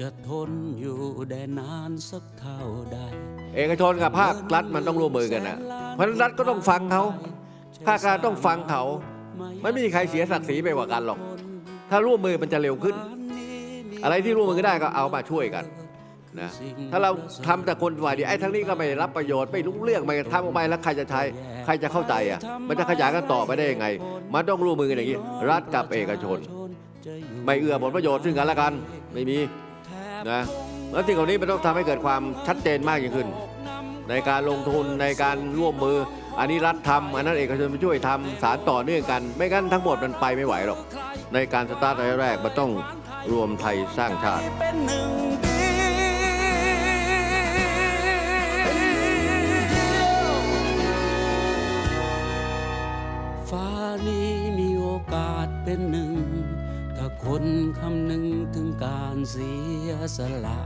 จะทนอยู่ได้นานสักเท่าใดเอกชนกับภาครัฐมันต้องร่วมมือกันนะเพราะฉะนั้นรัฐก็ต้องฟังเขาภาครัฐต้องฟังเขา ไม่มีใครเสียศักดิ์ศรีไปกว่ากันหรอก ถ้าร่วมมือมันจะเร็วขึ้น อะไรที่ร่วมมือกันได้ก็เอามาช่วยกันนะถ้าเราทำแต่คนฝ่ายเดียวไอ้ทั้งนี้ก็ไม่รับประโยชน์ไม่รู้เรื่องไม่ทำออกไปแล้วใครจะใช้ใครจะเข้าใจอะ มันจะขยายกันต่อไปได้ยังไง มันต้องร่วมมือกันอย่างนี้ รัฐกับเอกชน ไม่เอื้อผลประโยชน์ซึ่งกันและกันไม่มีนะแล้วสิ่งเหล่านี้มันต้องทำให้เกิดความชัดเจนมากยิ่งขึ้น ในการลงทุนในการร่วมมือ อันนี้รัฐทำอันนั้นเอกชนไปช่วยทำสารต่อเนื่องกัน ไม่งั้นทั้งหมดมันไปไม่ไหวหรอก ในการสตาร์ทแรกๆมันต้องรวมไทยสร้างชาติเป็นหนึ่งเดียวฟ้านี้มีโอกาสเป็นหนึ่งถ้า คนคำหนึ่งถึงการเสียสละ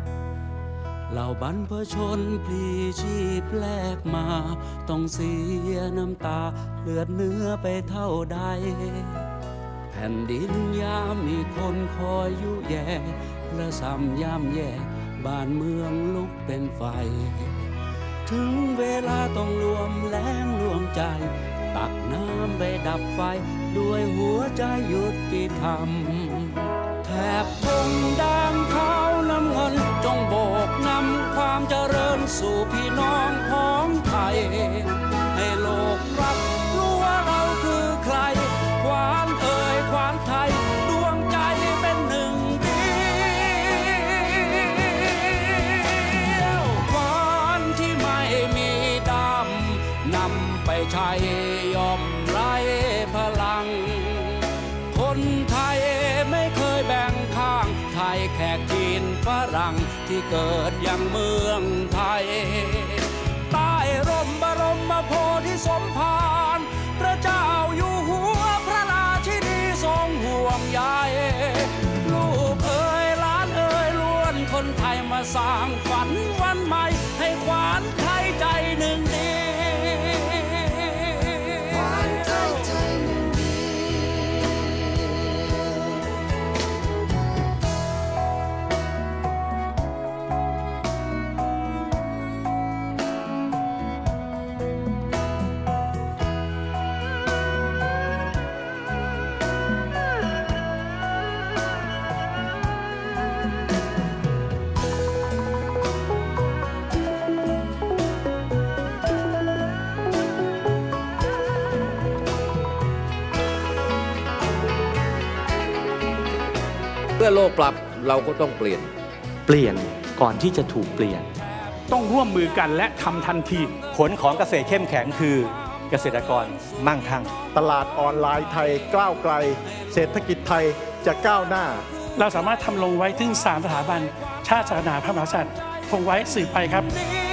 เหล่าบรรพชนพลีชีพแลกมา ต้องเสียน้ำตาเลือดเนื้อไปเท่าใด แผ่นดินยามมีคนคอยยุแย่และซ้ำยามแย่บ้านเมืองลุกเป็นไฟ ถึงเวลาต้องรวมแรงรวมใจ ตักน้ำไปดับไฟด้วยหัว ใจหยุดกิธรรมแถบทงแดงขาวน้ำเงินจงโบกนำความเจริญสู่พี่น้องของไทย ให้โลกรับรู้ว่าเราคือใคร ควานเอ่ยควานไทย ดวงใจเป็นหนึ่งเดียวควานที่ไม่มีดำนำไปใช้ ฝรั่งที่เกิดอย่างเมืองไทย ใต้ร่มบรมโพธิสมภารพระเจ้าอยู่หัวพระราชินีทรงห่วงใยลูกเอ๋ยล้านเอ๋ยล้วนคนไทยมาสร้าง เพื่อโลกปรับเราก็ต้องเปลี่ยน เปลี่ยนก่อนที่จะถูกเปลี่ยน ต้องร่วมมือกันและทำทันที ผลของเกษตรเข้มแข็งคือเกษตรกรมั่งคั่งตลาดออนไลน์ไทยก้าวไกล เศรษฐกิจไทยจะก้าวหน้า เราสามารถทำลงไว้ถึง3สถาบัน ชาติศาสนาพระมหากษัตริย์คงไว้สืบไปครับนี้